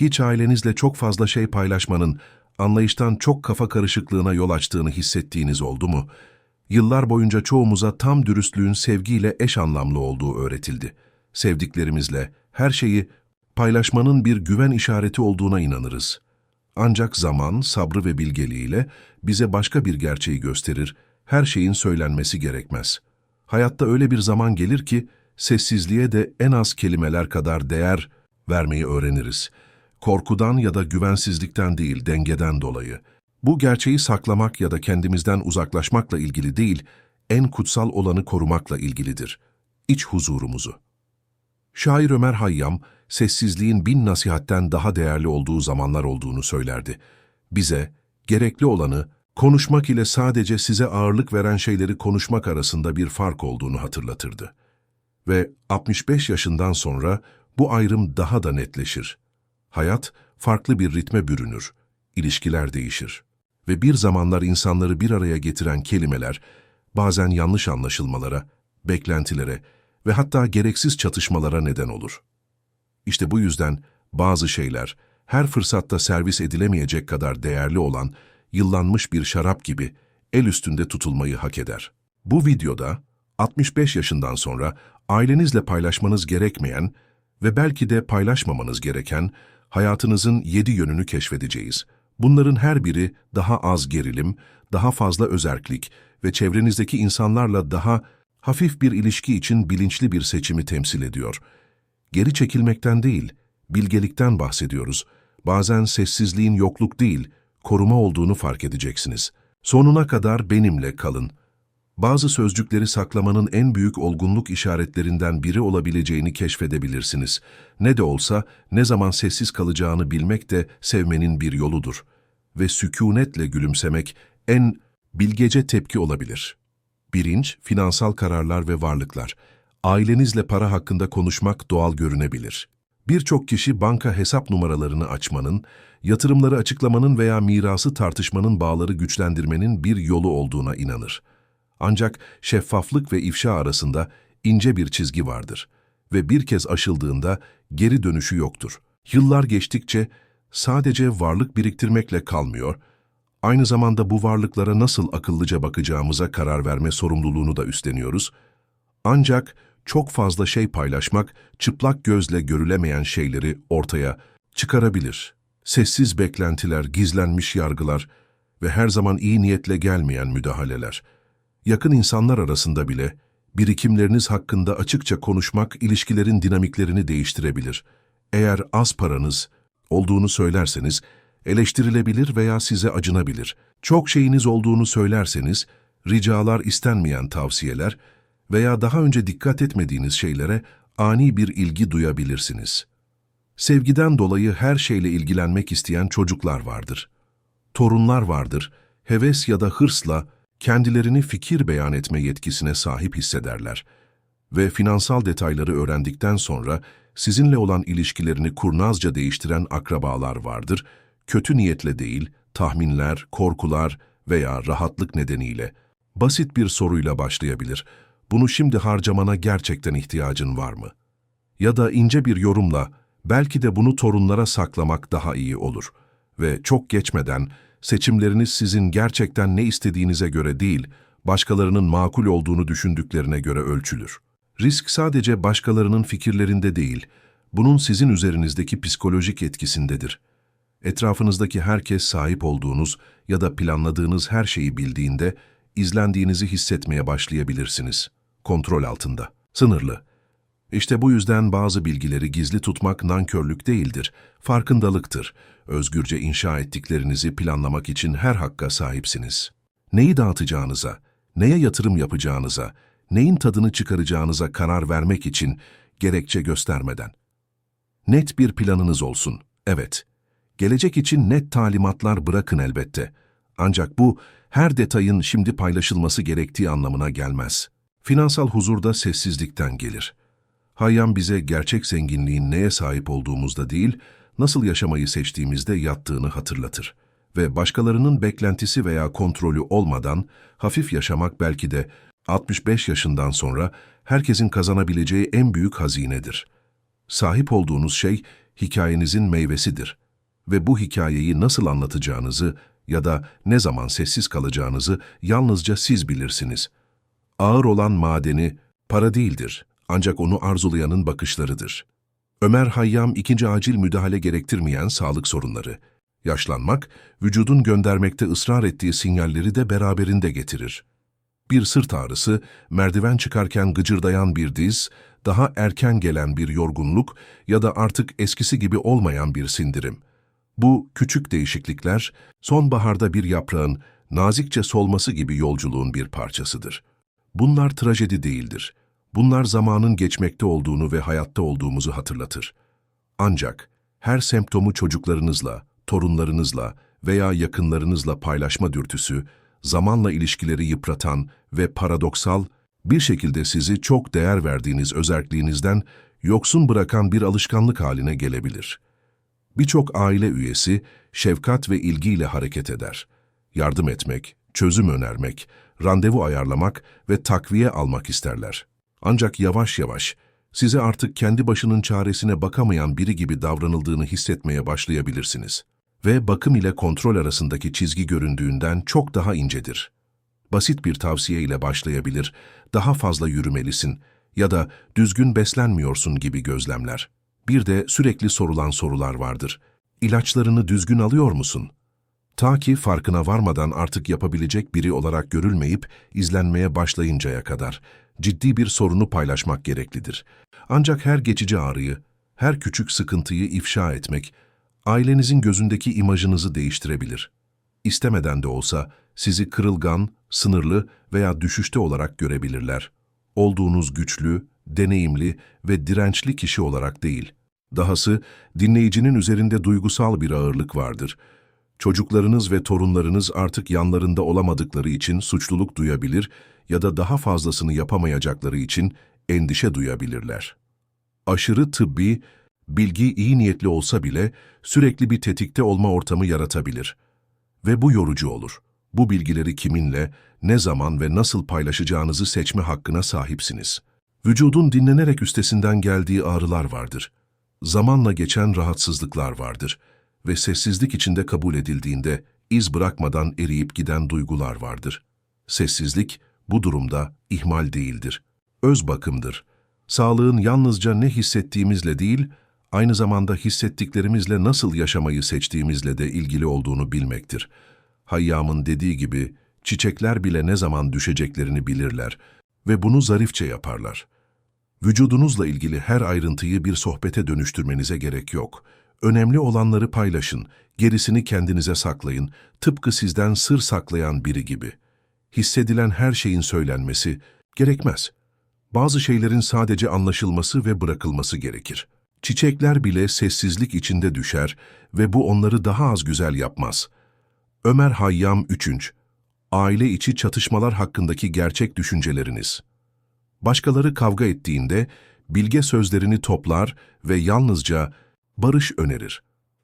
hiç ailenizle çok fazla şey paylaşmanın, anlayıştan çok kafa karışıklığına yol açtığını hissettiğiniz oldu mu? Yıllar boyunca çoğumuza tam dürüstlüğün sevgiyle eş anlamlı olduğu öğretildi. Sevdiklerimizle her şeyi paylaşmanın bir güven işareti olduğuna inanırız. Ancak zaman, sabrı ve bilgeliğiyle bize başka bir gerçeği gösterir, her şeyin söylenmesi gerekmez. Hayatta öyle bir zaman gelir ki, sessizliğe de en az kelimeler kadar değer vermeyi öğreniriz. Korkudan ya da güvensizlikten değil, dengeden dolayı. Bu gerçeği saklamak ya da kendimizden uzaklaşmakla ilgili değil, en kutsal olanı korumakla ilgilidir. İç huzurumuzu. Şair Ömer Hayyam, sessizliğin bin nasihatten daha değerli olduğu zamanlar olduğunu söylerdi. Bize, gerekli olanı, konuşmak ile sadece size ağırlık veren şeyleri konuşmak arasında bir fark olduğunu hatırlatırdı. Ve 65 yaşından sonra bu ayrım daha da netleşir. Hayat farklı bir ritme bürünür, ilişkiler değişir. Ve bir zamanlar insanları bir araya getiren kelimeler, bazen yanlış anlaşılmalara, beklentilere ve hatta gereksiz çatışmalara neden olur. İşte bu yüzden bazı şeyler her fırsatta servis edilemeyecek kadar değerli olan yıllanmış bir şarap gibi el üstünde tutulmayı hak eder. Bu videoda 65 yaşından sonra ailenizle paylaşmanız gerekmeyen ve belki de paylaşmamanız gereken hayatınızın yedi yönünü keşfedeceğiz. Bunların her biri daha az gerilim, daha fazla özerklik ve çevrenizdeki insanlarla daha hafif bir ilişki için bilinçli bir seçimi temsil ediyor. Geri çekilmekten değil, bilgelikten bahsediyoruz. Bazen sessizliğin yokluk değil, koruma olduğunu fark edeceksiniz. Sonuna kadar benimle kalın. Bazı sözcükleri saklamanın en büyük olgunluk işaretlerinden biri olabileceğini keşfedebilirsiniz. Ne de olsa ne zaman sessiz kalacağını bilmek de sevmenin bir yoludur. Ve sükunetle gülümsemek en bilgece tepki olabilir. Birinç, finansal kararlar ve varlıklar. Ailenizle para hakkında konuşmak doğal görünebilir. Birçok kişi banka hesap numaralarını açmanın, yatırımları açıklamanın veya mirası tartışmanın bağları güçlendirmenin bir yolu olduğuna inanır. Ancak şeffaflık ve ifşa arasında ince bir çizgi vardır ve bir kez aşıldığında geri dönüşü yoktur. Yıllar geçtikçe sadece varlık biriktirmekle kalmıyor, aynı zamanda bu varlıklara nasıl akıllıca bakacağımıza karar verme sorumluluğunu da üstleniyoruz. Ancak çok fazla şey paylaşmak, çıplak gözle görülemeyen şeyleri ortaya çıkarabilir. Sessiz beklentiler, gizlenmiş yargılar ve her zaman iyi niyetle gelmeyen müdahaleler. Yakın insanlar arasında bile birikimleriniz hakkında açıkça konuşmak ilişkilerin dinamiklerini değiştirebilir. Eğer az paranız olduğunu söylerseniz, eleştirilebilir veya size acınabilir. Çok şeyiniz olduğunu söylerseniz, ricalar istenmeyen tavsiyeler veya daha önce dikkat etmediğiniz şeylere ani bir ilgi duyabilirsiniz. Sevgiden dolayı her şeyle ilgilenmek isteyen çocuklar vardır. Torunlar vardır, heves ya da hırsla kendilerini fikir beyan etme yetkisine sahip hissederler ve finansal detayları öğrendikten sonra sizinle olan ilişkilerini kurnazca değiştiren akrabalar vardır, kötü niyetle değil, tahminler, korkular veya rahatlık nedeniyle. Basit bir soruyla başlayabilir. Bunu şimdi harcamana gerçekten ihtiyacın var mı? Ya da ince bir yorumla, belki de bunu torunlara saklamak daha iyi olur. Ve çok geçmeden, seçimleriniz sizin gerçekten ne istediğinize göre değil, başkalarının makul olduğunu düşündüklerine göre ölçülür. Risk sadece başkalarının fikirlerinde değil, bunun sizin üzerinizdeki psikolojik etkisindedir. Etrafınızdaki herkes sahip olduğunuz ya da planladığınız her şeyi bildiğinde, izlendiğinizi hissetmeye başlayabilirsiniz. Kontrol altında. Sınırlı. İşte bu yüzden bazı bilgileri gizli tutmak nankörlük değildir, farkındalıktır. Özgürce inşa ettiklerinizi planlamak için her hakka sahipsiniz. Neyi dağıtacağınıza, neye yatırım yapacağınıza, neyin tadını çıkaracağınıza karar vermek için gerekçe göstermeden. Net bir planınız olsun, evet. Gelecek için net talimatlar bırakın elbette. Ancak bu, her detayın şimdi paylaşılması gerektiği anlamına gelmez. Finansal huzur da sessizlikten gelir. Hayyam bize gerçek zenginliğin neye sahip olduğumuzda değil, nasıl yaşamayı seçtiğimizde yattığını hatırlatır. Ve başkalarının beklentisi veya kontrolü olmadan hafif yaşamak belki de 65 yaşından sonra herkesin kazanabileceği en büyük hazinedir. Sahip olduğunuz şey hikayenizin meyvesidir. Ve bu hikayeyi nasıl anlatacağınızı ya da ne zaman sessiz kalacağınızı yalnızca siz bilirsiniz. Ağır olan madeni para değildir, ancak onu arzulayanın bakışlarıdır. Ömer Hayyam ikinci acil müdahale gerektirmeyen sağlık sorunları. Yaşlanmak, vücudun göndermekte ısrar ettiği sinyalleri de beraberinde getirir. Bir sırt ağrısı, merdiven çıkarken gıcırdayan bir diz, daha erken gelen bir yorgunluk ya da artık eskisi gibi olmayan bir sindirim. Bu küçük değişiklikler, sonbaharda bir yaprağın nazikçe solması gibi yolculuğun bir parçasıdır. Bunlar trajedi değildir. Bunlar zamanın geçmekte olduğunu ve hayatta olduğumuzu hatırlatır. Ancak her semptomu çocuklarınızla, torunlarınızla veya yakınlarınızla paylaşma dürtüsü, zamanla ilişkileri yıpratan ve paradoksal, bir şekilde sizi çok değer verdiğiniz özerkliğinizden yoksun bırakan bir alışkanlık haline gelebilir. Birçok aile üyesi şefkat ve ilgiyle hareket eder. Yardım etmek, çözüm önermek, randevu ayarlamak ve takviye almak isterler. Ancak yavaş yavaş size artık kendi başının çaresine bakamayan biri gibi davranıldığını hissetmeye başlayabilirsiniz. Ve bakım ile kontrol arasındaki çizgi göründüğünden çok daha incedir. Basit bir tavsiye ile başlayabilir, daha fazla yürümelisin ya da düzgün beslenmiyorsun gibi gözlemler. Bir de sürekli sorulan sorular vardır. İlaçlarını düzgün alıyor musun? Ta ki farkına varmadan artık yapabilecek biri olarak görülmeyip izlenmeye başlayıncaya kadar ciddi bir sorunu paylaşmak gereklidir. Ancak her geçici ağrıyı, her küçük sıkıntıyı ifşa etmek, ailenizin gözündeki imajınızı değiştirebilir. İstemeden de olsa sizi kırılgan, sınırlı veya düşüşte olarak görebilirler. Olduğunuz güçlü, deneyimli ve dirençli kişi olarak değil. Dahası dinleyicinin üzerinde duygusal bir ağırlık vardır. Çocuklarınız ve torunlarınız artık yanlarında olamadıkları için suçluluk duyabilir ya da daha fazlasını yapamayacakları için endişe duyabilirler. Aşırı tıbbi, bilgi iyi niyetli olsa bile sürekli bir tetikte olma ortamı yaratabilir. Ve bu yorucu olur. Bu bilgileri kiminle, ne zaman ve nasıl paylaşacağınızı seçme hakkına sahipsiniz. Vücudun dinlenerek üstesinden geldiği ağrılar vardır. Zamanla geçen rahatsızlıklar vardır ve sessizlik içinde kabul edildiğinde iz bırakmadan eriyip giden duygular vardır. Sessizlik bu durumda ihmal değildir. Öz bakımdır. Sağlığın yalnızca ne hissettiğimizle değil, aynı zamanda hissettiklerimizle nasıl yaşamayı seçtiğimizle de ilgili olduğunu bilmektir. Hayyam'ın dediği gibi, çiçekler bile ne zaman düşeceklerini bilirler ve bunu zarifçe yaparlar. Vücudunuzla ilgili her ayrıntıyı bir sohbete dönüştürmenize gerek yok. Önemli olanları paylaşın, gerisini kendinize saklayın, tıpkı sizden sır saklayan biri gibi. Hissedilen her şeyin söylenmesi gerekmez. Bazı şeylerin sadece anlaşılması ve bırakılması gerekir. Çiçekler bile sessizlik içinde düşer ve bu onları daha az güzel yapmaz. Ömer Hayyam 3. Aile içi çatışmalar hakkındaki gerçek düşünceleriniz. Başkaları kavga ettiğinde bilge sözlerini toplar ve yalnızca barış önerir.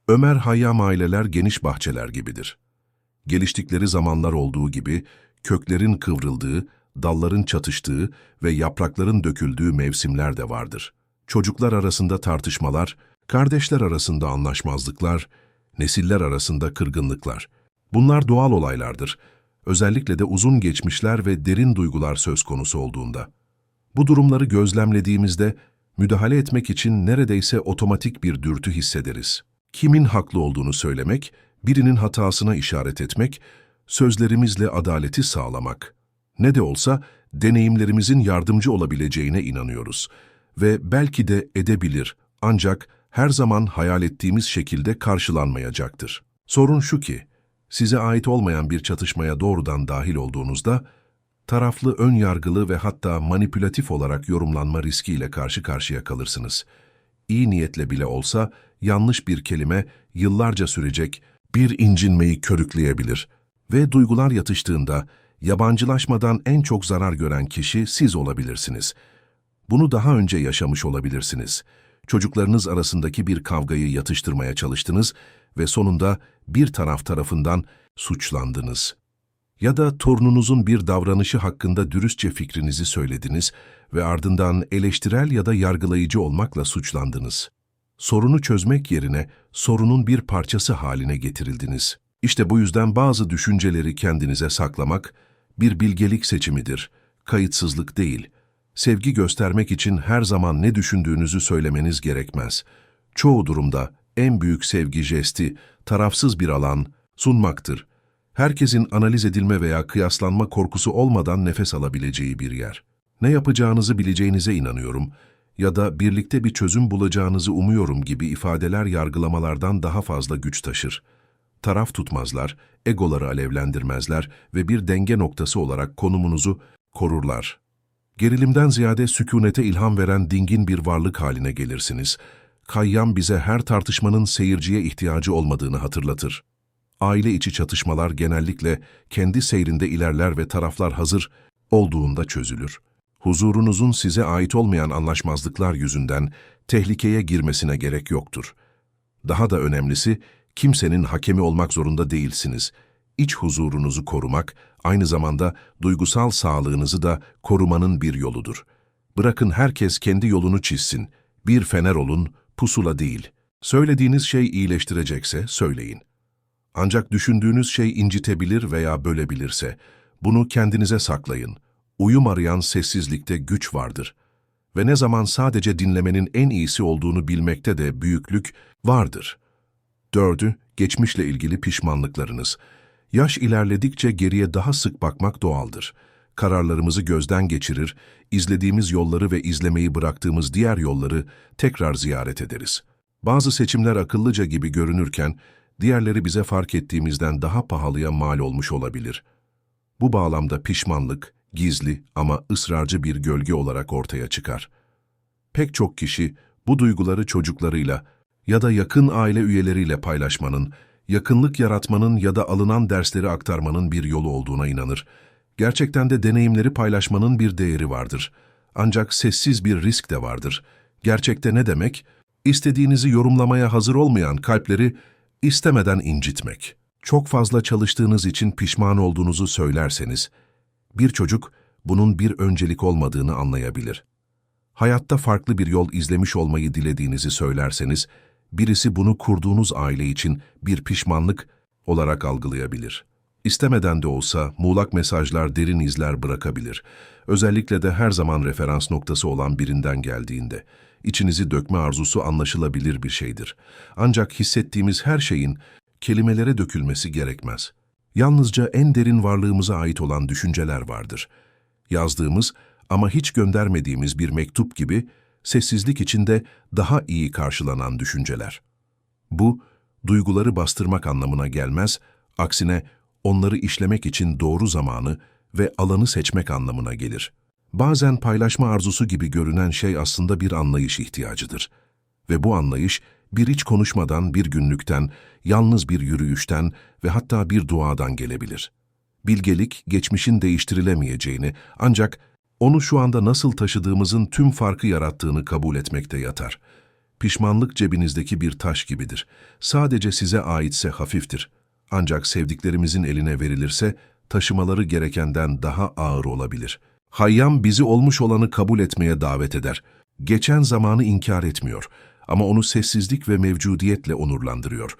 Ömer Hayyam aileler geniş bahçeler gibidir. Geliştikleri zamanlar olduğu gibi köklerin kıvrıldığı, dalların çatıştığı ve yaprakların döküldüğü mevsimler de vardır. Çocuklar arasında tartışmalar, kardeşler arasında anlaşmazlıklar, nesiller arasında kırgınlıklar. Bunlar doğal olaylardır. Özellikle de uzun geçmişler ve derin duygular söz konusu olduğunda. Bu durumları gözlemlediğimizde müdahale etmek için neredeyse otomatik bir dürtü hissederiz. Kimin haklı olduğunu söylemek, birinin hatasına işaret etmek, sözlerimizle adaleti sağlamak. Ne de olsa deneyimlerimizin yardımcı olabileceğine inanıyoruz ve belki de edebilir ancak her zaman hayal ettiğimiz şekilde karşılanmayacaktır. Sorun şu ki, size ait olmayan bir çatışmaya doğrudan dahil olduğunuzda, taraflı, ön yargılı ve hatta manipülatif olarak yorumlanma riskiyle karşı karşıya kalırsınız. İyi niyetle bile olsa yanlış bir kelime yıllarca sürecek bir incinmeyi körükleyebilir ve duygular yatıştığında yabancılaşmadan en çok zarar gören kişi siz olabilirsiniz. Bunu daha önce yaşamış olabilirsiniz. Çocuklarınız arasındaki bir kavgayı yatıştırmaya çalıştınız ve sonunda bir taraf tarafından suçlandınız. Ya da torununuzun bir davranışı hakkında dürüstçe fikrinizi söylediniz ve ardından eleştirel ya da yargılayıcı olmakla suçlandınız. Sorunu çözmek yerine sorunun bir parçası haline getirildiniz. İşte bu yüzden bazı düşünceleri kendinize saklamak bir bilgelik seçimidir, kayıtsızlık değil. Sevgi göstermek için her zaman ne düşündüğünüzü söylemeniz gerekmez. Çoğu durumda en büyük sevgi jesti, tarafsız bir alan, sunmaktır. Herkesin analiz edilme veya kıyaslanma korkusu olmadan nefes alabileceği bir yer. Ne yapacağınızı bileceğinize inanıyorum ya da birlikte bir çözüm bulacağınızı umuyorum gibi ifadeler yargılamalardan daha fazla güç taşır. Taraf tutmazlar, egoları alevlendirmezler ve bir denge noktası olarak konumunuzu korurlar. Gerilimden ziyade sükunete ilham veren dingin bir varlık haline gelirsiniz. Kayyam bize her tartışmanın seyirciye ihtiyacı olmadığını hatırlatır. Aile içi çatışmalar genellikle kendi seyrinde ilerler ve taraflar hazır olduğunda çözülür. Huzurunuzun size ait olmayan anlaşmazlıklar yüzünden tehlikeye girmesine gerek yoktur. Daha da önemlisi, kimsenin hakemi olmak zorunda değilsiniz. İç huzurunuzu korumak, aynı zamanda duygusal sağlığınızı da korumanın bir yoludur. Bırakın herkes kendi yolunu çizsin. Bir fener olun, pusula değil. Söylediğiniz şey iyileştirecekse söyleyin. Ancak düşündüğünüz şey incitebilir veya bölebilirse, bunu kendinize saklayın. Uyum arayan sessizlikte güç vardır. Ve ne zaman sadece dinlemenin en iyisi olduğunu bilmekte de büyüklük vardır. Dördü, geçmişle ilgili pişmanlıklarınız. Yaş ilerledikçe geriye daha sık bakmak doğaldır. Kararlarımızı gözden geçirir, izlediğimiz yolları ve izlemeyi bıraktığımız diğer yolları tekrar ziyaret ederiz. Bazı seçimler akıllıca gibi görünürken, diğerleri bize fark ettiğimizden daha pahalıya mal olmuş olabilir. Bu bağlamda pişmanlık, gizli ama ısrarcı bir gölge olarak ortaya çıkar. Pek çok kişi bu duyguları çocuklarıyla ya da yakın aile üyeleriyle paylaşmanın, yakınlık yaratmanın ya da alınan dersleri aktarmanın bir yolu olduğuna inanır. Gerçekten de deneyimleri paylaşmanın bir değeri vardır. Ancak sessiz bir risk de vardır. Gerçekte ne demek? İstediğinizi yorumlamaya hazır olmayan kalpleri istemeden incitmek. Çok fazla çalıştığınız için pişman olduğunuzu söylerseniz, bir çocuk bunun bir öncelik olmadığını anlayabilir. Hayatta farklı bir yol izlemiş olmayı dilediğinizi söylerseniz, birisi bunu kurduğunuz aile için bir pişmanlık olarak algılayabilir. İstemeden de olsa muğlak mesajlar derin izler bırakabilir. Özellikle de her zaman referans noktası olan birinden geldiğinde. İçinizi dökme arzusu anlaşılabilir bir şeydir. Ancak hissettiğimiz her şeyin kelimelere dökülmesi gerekmez. Yalnızca en derin varlığımıza ait olan düşünceler vardır. Yazdığımız ama hiç göndermediğimiz bir mektup gibi sessizlik içinde daha iyi karşılanan düşünceler. Bu, duyguları bastırmak anlamına gelmez, aksine onları işlemek için doğru zamanı ve alanı seçmek anlamına gelir. Bazen paylaşma arzusu gibi görünen şey aslında bir anlayış ihtiyacıdır. Ve bu anlayış, bir hiç konuşmadan, bir günlükten, yalnız bir yürüyüşten ve hatta bir duadan gelebilir. Bilgelik, geçmişin değiştirilemeyeceğini, ancak onu şu anda nasıl taşıdığımızın tüm farkı yarattığını kabul etmekte yatar. Pişmanlık cebinizdeki bir taş gibidir. Sadece size aitse hafiftir. Ancak sevdiklerimizin eline verilirse, taşımaları gerekenden daha ağır olabilir. Hayyam bizi olmuş olanı kabul etmeye davet eder. Geçen zamanı inkar etmiyor ama onu sessizlik ve mevcudiyetle onurlandırıyor.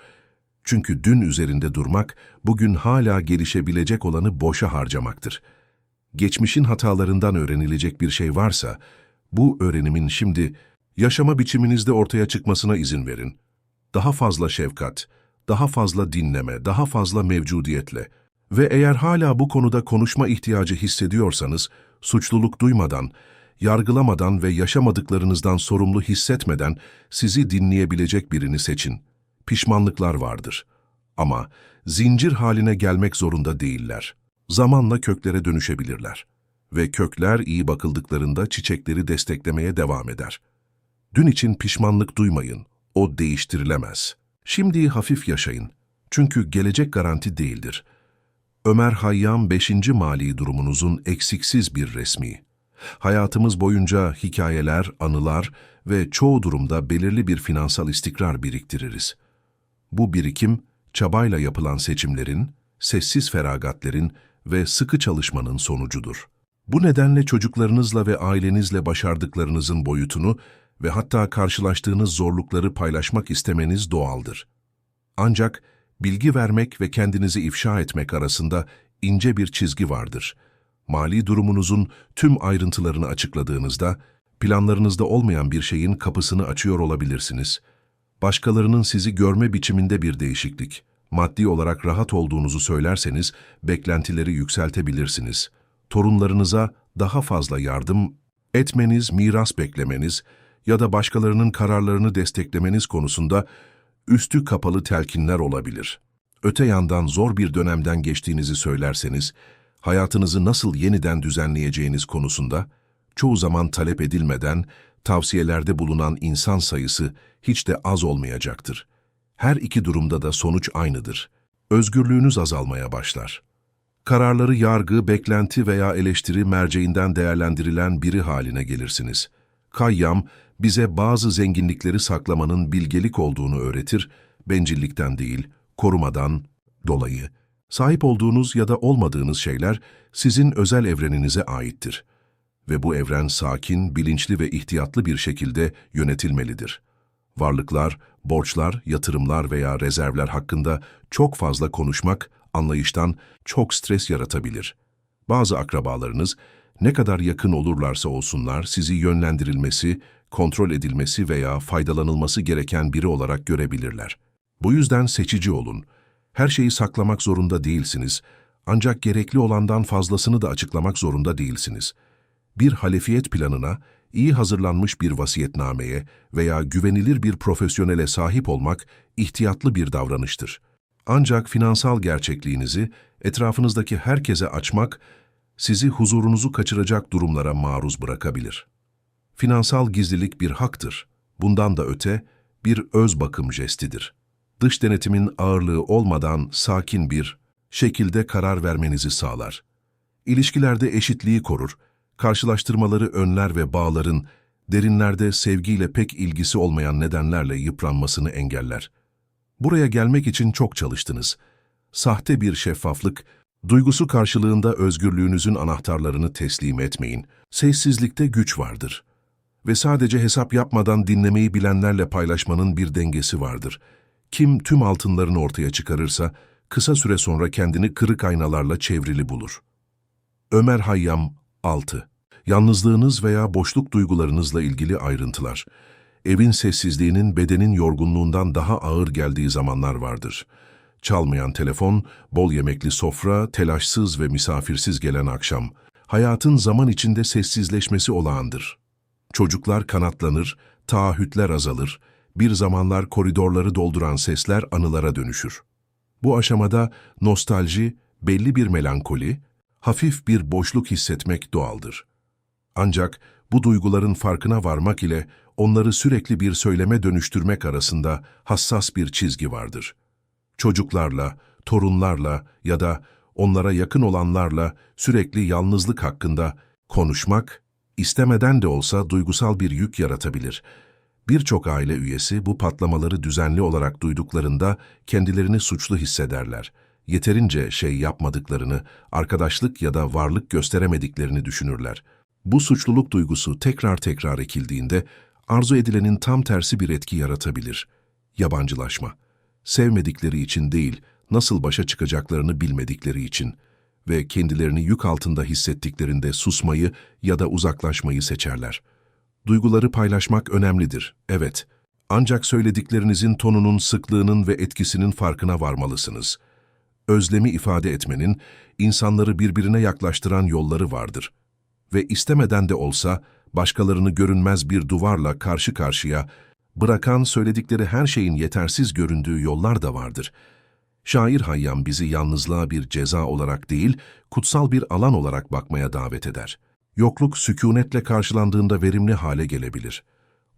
Çünkü dün üzerinde durmak, bugün hala gelişebilecek olanı boşa harcamaktır. Geçmişin hatalarından öğrenilecek bir şey varsa, bu öğrenimin şimdi yaşama biçiminizde ortaya çıkmasına izin verin. Daha fazla şefkat, daha fazla dinleme, daha fazla mevcudiyetle ve eğer hala bu konuda konuşma ihtiyacı hissediyorsanız, suçluluk duymadan, yargılamadan ve yaşamadıklarınızdan sorumlu hissetmeden sizi dinleyebilecek birini seçin. Pişmanlıklar vardır. Ama zincir haline gelmek zorunda değiller. Zamanla köklere dönüşebilirler. Ve kökler iyi bakıldıklarında çiçekleri desteklemeye devam eder. Dün için pişmanlık duymayın. O değiştirilemez. Şimdi hafif yaşayın. Çünkü gelecek garanti değildir. Ömer Hayyam 5. mali durumunuzun eksiksiz bir resmi. Hayatımız boyunca hikayeler, anılar ve çoğu durumda belirli bir finansal istikrar biriktiririz. Bu birikim, çabayla yapılan seçimlerin, sessiz feragatlerin ve sıkı çalışmanın sonucudur. Bu nedenle çocuklarınızla ve ailenizle başardıklarınızın boyutunu ve hatta karşılaştığınız zorlukları paylaşmak istemeniz doğaldır. Ancak bilgi vermek ve kendinizi ifşa etmek arasında ince bir çizgi vardır. Mali durumunuzun tüm ayrıntılarını açıkladığınızda, planlarınızda olmayan bir şeyin kapısını açıyor olabilirsiniz. Başkalarının sizi görme biçiminde bir değişiklik, maddi olarak rahat olduğunuzu söylerseniz, beklentileri yükseltebilirsiniz. Torunlarınıza daha fazla yardım etmeniz, miras beklemeniz ya da başkalarının kararlarını desteklemeniz konusunda üstü kapalı telkinler olabilir. Öte yandan zor bir dönemden geçtiğinizi söylerseniz, hayatınızı nasıl yeniden düzenleyeceğiniz konusunda çoğu zaman talep edilmeden tavsiyelerde bulunan insan sayısı hiç de az olmayacaktır. Her iki durumda da sonuç aynıdır. Özgürlüğünüz azalmaya başlar. Kararları yargı, beklenti veya eleştiri merceğinden değerlendirilen biri haline gelirsiniz. Kayyam, bize bazı zenginlikleri saklamanın bilgelik olduğunu öğretir, bencillikten değil, korumadan dolayı. Sahip olduğunuz ya da olmadığınız şeyler sizin özel evreninize aittir. Ve bu evren sakin, bilinçli ve ihtiyatlı bir şekilde yönetilmelidir. Varlıklar, borçlar, yatırımlar veya rezervler hakkında çok fazla konuşmak, anlayıştan çok stres yaratabilir. Bazı akrabalarınız, ne kadar yakın olurlarsa olsunlar sizi yönlendirilmesi, kontrol edilmesi veya faydalanılması gereken biri olarak görebilirler. Bu yüzden seçici olun. Her şeyi saklamak zorunda değilsiniz. Ancak gerekli olandan fazlasını da açıklamak zorunda değilsiniz. Bir halefiyet planına, iyi hazırlanmış bir vasiyetnameye veya güvenilir bir profesyonele sahip olmak ihtiyatlı bir davranıştır. Ancak finansal gerçekliğinizi etrafınızdaki herkese açmak, sizi huzurunuzu kaçıracak durumlara maruz bırakabilir. Finansal gizlilik bir haktır. Bundan da öte bir öz bakım jestidir. Dış denetimin ağırlığı olmadan sakin bir şekilde karar vermenizi sağlar. İlişkilerde eşitliği korur, karşılaştırmaları önler ve bağların derinlerde sevgiyle pek ilgisi olmayan nedenlerle yıpranmasını engeller. Buraya gelmek için çok çalıştınız. Sahte bir şeffaflık, duygusu karşılığında özgürlüğünüzün anahtarlarını teslim etmeyin. Sessizlikte güç vardır. Ve sadece hesap yapmadan dinlemeyi bilenlerle paylaşmanın bir dengesi vardır. Kim tüm altınlarını ortaya çıkarırsa, kısa süre sonra kendini kırık aynalarla çevrili bulur. Ömer Hayyam 6. Yalnızlığınız veya boşluk duygularınızla ilgili ayrıntılar. Evin sessizliğinin bedenin yorgunluğundan daha ağır geldiği zamanlar vardır. Çalmayan telefon, bol yemekli sofra, telaşsız ve misafirsiz gelen akşam. Hayatın zaman içinde sessizleşmesi olağandır. Çocuklar kanatlanır, taahhütler azalır, bir zamanlar koridorları dolduran sesler anılara dönüşür. Bu aşamada nostalji, belli bir melankoli, hafif bir boşluk hissetmek doğaldır. Ancak bu duyguların farkına varmak ile onları sürekli bir söyleme dönüştürmek arasında hassas bir çizgi vardır. Çocuklarla, torunlarla ya da onlara yakın olanlarla sürekli yalnızlık hakkında konuşmak, istemeden de olsa duygusal bir yük yaratabilir. Birçok aile üyesi bu patlamaları düzenli olarak duyduklarında kendilerini suçlu hissederler. Yeterince şey yapmadıklarını, arkadaşlık ya da varlık gösteremediklerini düşünürler. Bu suçluluk duygusu tekrar tekrar ekildiğinde arzu edilenin tam tersi bir etki yaratabilir. Yabancılaşma. Sevmedikleri için değil, nasıl başa çıkacaklarını bilmedikleri için ve kendilerini yük altında hissettiklerinde susmayı ya da uzaklaşmayı seçerler. Duyguları paylaşmak önemlidir, evet. Ancak söylediklerinizin tonunun, sıklığının ve etkisinin farkına varmalısınız. Özlemi ifade etmenin, insanları birbirine yaklaştıran yolları vardır. Ve istemeden de olsa, başkalarını görünmez bir duvarla karşı karşıya, bırakan söyledikleri her şeyin yetersiz göründüğü yollar da vardır. Şair Hayyam bizi yalnızlığa bir ceza olarak değil, kutsal bir alan olarak bakmaya davet eder. Yokluk sükunetle karşılandığında verimli hale gelebilir.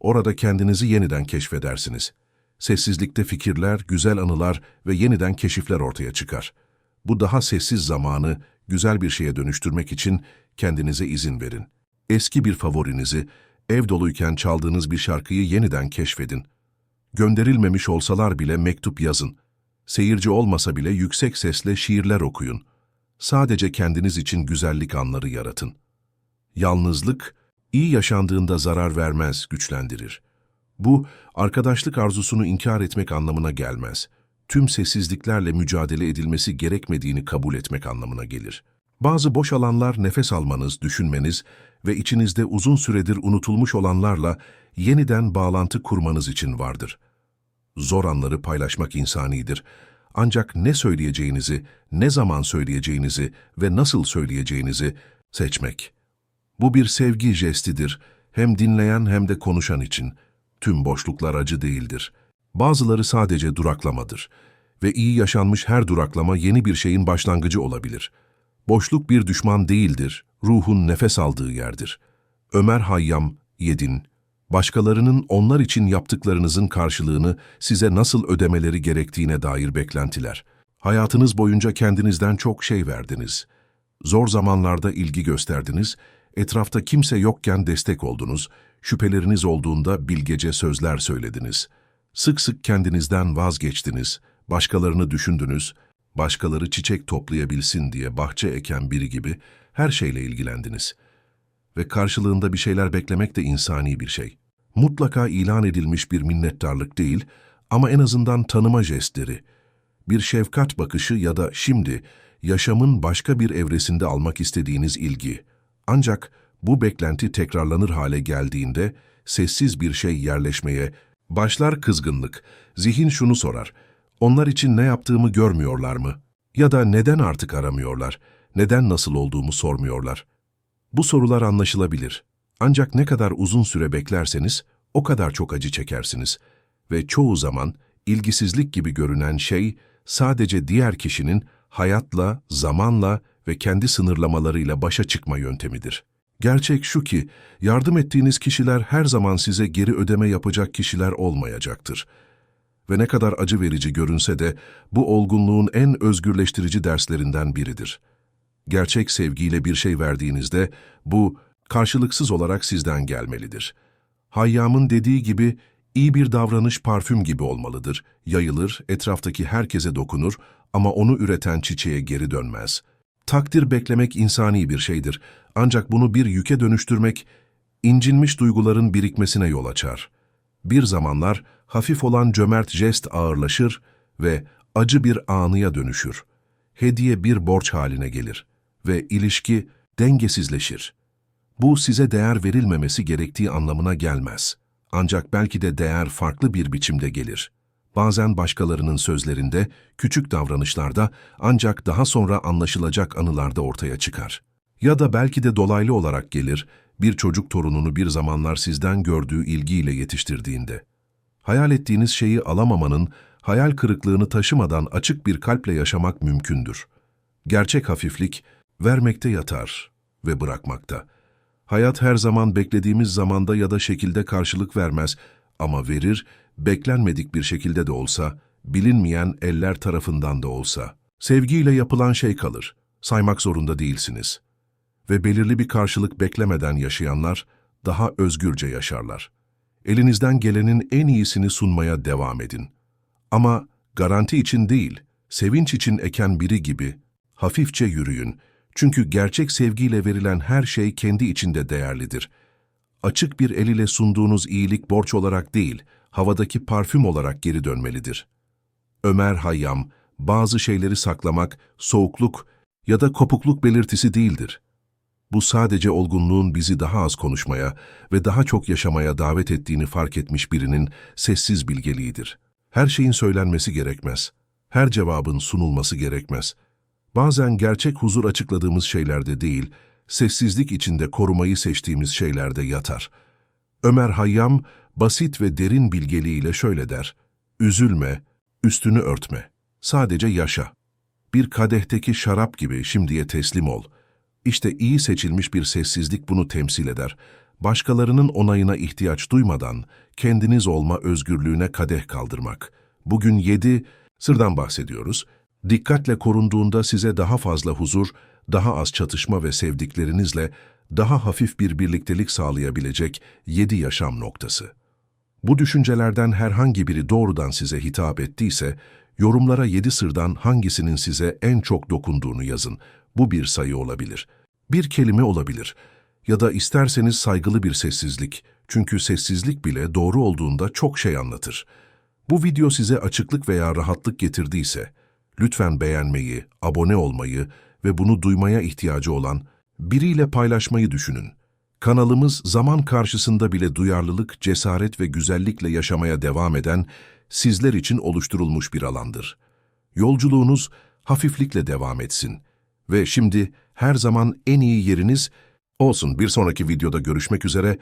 Orada kendinizi yeniden keşfedersiniz. Sessizlikte fikirler, güzel anılar ve yeniden keşifler ortaya çıkar. Bu daha sessiz zamanı güzel bir şeye dönüştürmek için kendinize izin verin. Eski bir favorinizi, ev doluyken çaldığınız bir şarkıyı yeniden keşfedin. Gönderilmemiş olsalar bile mektup yazın. Seyirci olmasa bile yüksek sesle şiirler okuyun. Sadece kendiniz için güzellik anları yaratın. Yalnızlık, İyi yaşandığında zarar vermez, güçlendirir. Bu, arkadaşlık arzusunu inkar etmek anlamına gelmez. Tüm sessizliklerle mücadele edilmesi gerekmediğini kabul etmek anlamına gelir. Bazı boş alanlar nefes almanız, düşünmeniz ve içinizde uzun süredir unutulmuş olanlarla yeniden bağlantı kurmanız için vardır. Zor anları paylaşmak insanidir. Ancak ne söyleyeceğinizi, ne zaman söyleyeceğinizi ve nasıl söyleyeceğinizi seçmek. Bu bir sevgi jestidir, hem dinleyen hem de konuşan için. Tüm boşluklar acı değildir. Bazıları sadece duraklamadır ve iyi yaşanmış her duraklama yeni bir şeyin başlangıcı olabilir. Boşluk bir düşman değildir, ruhun nefes aldığı yerdir. Ömer Hayyam, Yedin, başkalarının onlar için yaptıklarınızın karşılığını size nasıl ödemeleri gerektiğine dair beklentiler. Hayatınız boyunca kendinizden çok şey verdiniz. Zor zamanlarda ilgi gösterdiniz, etrafta kimse yokken destek oldunuz, şüpheleriniz olduğunda bilgece sözler söylediniz. Sık sık kendinizden vazgeçtiniz, başkalarını düşündünüz, başkaları çiçek toplayabilsin diye bahçe eken biri gibi her şeyle ilgilendiniz. Ve karşılığında bir şeyler beklemek de insani bir şey. Mutlaka ilan edilmiş bir minnettarlık değil ama en azından tanıma jestleri, bir şefkat bakışı ya da şimdi yaşamın başka bir evresinde almak istediğiniz ilgi. Ancak bu beklenti tekrarlanır hale geldiğinde sessiz bir şey yerleşmeye başlar kızgınlık. Zihin şunu sorar. Onlar için ne yaptığımı görmüyorlar mı? Ya da neden artık aramıyorlar? Neden nasıl olduğumu sormuyorlar? Bu sorular anlaşılabilir. Ancak ne kadar uzun süre beklerseniz o kadar çok acı çekersiniz. Ve çoğu zaman ilgisizlik gibi görünen şey sadece diğer kişinin hayatla, zamanla ve kendi sınırlamalarıyla başa çıkma yöntemidir. Gerçek şu ki, yardım ettiğiniz kişiler her zaman size geri ödeme yapacak kişiler olmayacaktır. Ve ne kadar acı verici görünse de bu olgunluğun en özgürleştirici derslerinden biridir. Gerçek sevgiyle bir şey verdiğinizde bu karşılıksız olarak sizden gelmelidir. Hayyam'ın dediği gibi iyi bir davranış parfüm gibi olmalıdır, yayılır, etraftaki herkese dokunur ama onu üreten çiçeğe geri dönmez. Takdir beklemek insani bir şeydir ancak bunu bir yüke dönüştürmek, incinmiş duyguların birikmesine yol açar. Bir zamanlar hafif olan cömert jest ağırlaşır ve acı bir anıya dönüşür. Hediye bir borç haline gelir ve ilişki dengesizleşir. Bu size değer verilmemesi gerektiği anlamına gelmez. Ancak belki de değer farklı bir biçimde gelir. Bazen başkalarının sözlerinde, küçük davranışlarda ancak daha sonra anlaşılacak anılarda ortaya çıkar. Ya da belki de dolaylı olarak gelir, bir çocuk torununu bir zamanlar sizden gördüğü ilgiyle yetiştirdiğinde. Hayal ettiğiniz şeyi alamamanın, hayal kırıklığını taşımadan açık bir kalple yaşamak mümkündür. Gerçek hafiflik, vermekte yatar ve bırakmakta. Hayat her zaman beklediğimiz zamanda ya da şekilde karşılık vermez ama verir, beklenmedik bir şekilde de olsa, bilinmeyen eller tarafından da olsa. Sevgiyle yapılan şey kalır, saymak zorunda değilsiniz. Ve belirli bir karşılık beklemeden yaşayanlar daha özgürce yaşarlar. Elinizden gelenin en iyisini sunmaya devam edin. Ama garanti için değil, sevinç için eken biri gibi hafifçe yürüyün çünkü gerçek sevgiyle verilen her şey kendi içinde değerlidir. Açık bir el ile sunduğunuz iyilik borç olarak değil, havadaki parfüm olarak geri dönmelidir. Ömer Hayyam, bazı şeyleri saklamak, soğukluk ya da kopukluk belirtisi değildir. Bu sadece olgunluğun bizi daha az konuşmaya ve daha çok yaşamaya davet ettiğini fark etmiş birinin sessiz bilgeliğidir. Her şeyin söylenmesi gerekmez. Her cevabın sunulması gerekmez.'' Bazen gerçek huzur açıkladığımız şeylerde değil, sessizlik içinde korumayı seçtiğimiz şeylerde yatar. Ömer Hayyam, basit ve derin bilgeliğiyle şöyle der, Üzülme, üstünü örtme, sadece yaşa. Bir kadehteki şarap gibi şimdiye teslim ol. İşte iyi seçilmiş bir sessizlik bunu temsil eder. Başkalarının onayına ihtiyaç duymadan kendiniz olma özgürlüğüne kadeh kaldırmak. Bugün yedi, sırdan bahsediyoruz, Dikkatle korunduğunda size daha fazla huzur, daha az çatışma ve sevdiklerinizle daha hafif bir birliktelik sağlayabilecek yedi yaşam noktası. Bu düşüncelerden herhangi biri doğrudan size hitap ettiyse, yorumlara yedi sırdan hangisinin size en çok dokunduğunu yazın. Bu bir sayı olabilir. Bir kelime olabilir. ya da isterseniz saygılı bir sessizlik. Çünkü sessizlik bile doğru olduğunda çok şey anlatır. Bu video size açıklık veya rahatlık getirdiyse, lütfen beğenmeyi, abone olmayı ve bunu duymaya ihtiyacı olan biriyle paylaşmayı düşünün. Kanalımız zaman karşısında bile duyarlılık, cesaret ve güzellikle yaşamaya devam eden sizler için oluşturulmuş bir alandır. Yolculuğunuz hafiflikle devam etsin. Ve şimdi her zaman en iyi yeriniz olsun. Bir sonraki videoda görüşmek üzere.